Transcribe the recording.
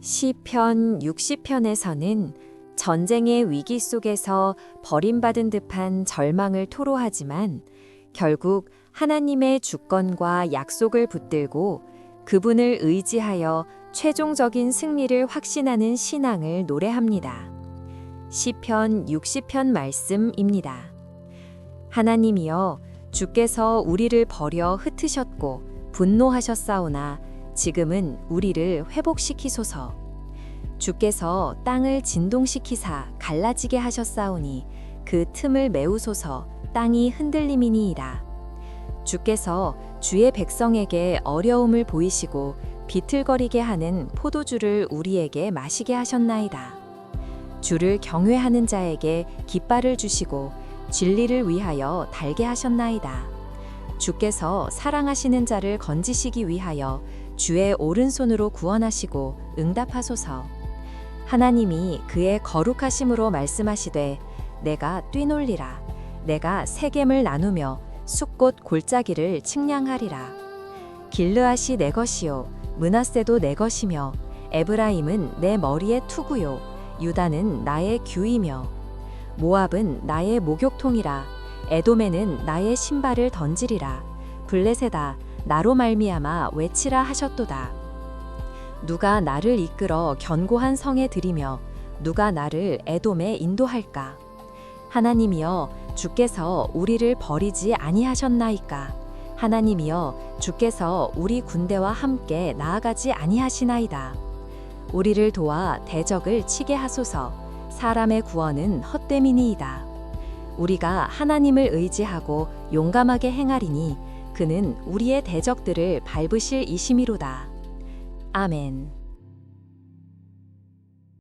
시편 60편에서는 전쟁의 위기 속에서 버림받은 듯한 절망을 토로하지만 결국 하나님의 주권과 약속을 붙들고 그분을 의지하여 최종적인 승리를 확신하는 신앙을 노래합니다. 시편 60편 말씀입니다. 하나님이여 주께서 우리를 버려 흩으셨고 분노하셨사오나 지금은 우리를 회복시키소서. 주께서 땅을 진동시키사 갈라지게 하셨사오니 그 틈을 메우소서 땅이 흔들림이니이다. 주께서 주의 백성에게 어려움을 보이시고 비틀거리게 하는 포도주를 우리에게 마시게 하셨나이다. 주를 경외하는 자에게 깃발을 주시고 진리를 위하여 달게 하셨나이다. 주께서 사랑하시는 자를 건지시기 위하여 주의 오른손으로 구원하시고 응답하소서. 하나님이 그의 거룩하심으로 말씀하시되 내가 뛰놀리라 내가 세겜을 나누며 숲꽃 골짜기를 측량하리라. 길르앗이 내 것이요 문하세도 내 것이며 에브라임은 내 머리의 투구요 유다는 나의 규이며 모압은 나의 목욕통이라 에돔에는 나의 신발을 던지리라. 블레세다 나로 말미암아 외치라 하셨도다. 누가 나를 이끌어 견고한 성에 들이며 누가 나를 에돔에 인도할까? 하나님이여 주께서 우리를 버리지 아니하셨나이까? 하나님이여 주께서 우리 군대와 함께 나아가지 아니하시나이다. 우리를 도와 대적을 치게 하소서. 사람의 구원은 헛됨이니이다 우리가 하나님을 의지하고 용감하게 행하리니 그는 우리의 대적들을 밟으실 이심이로다. 아멘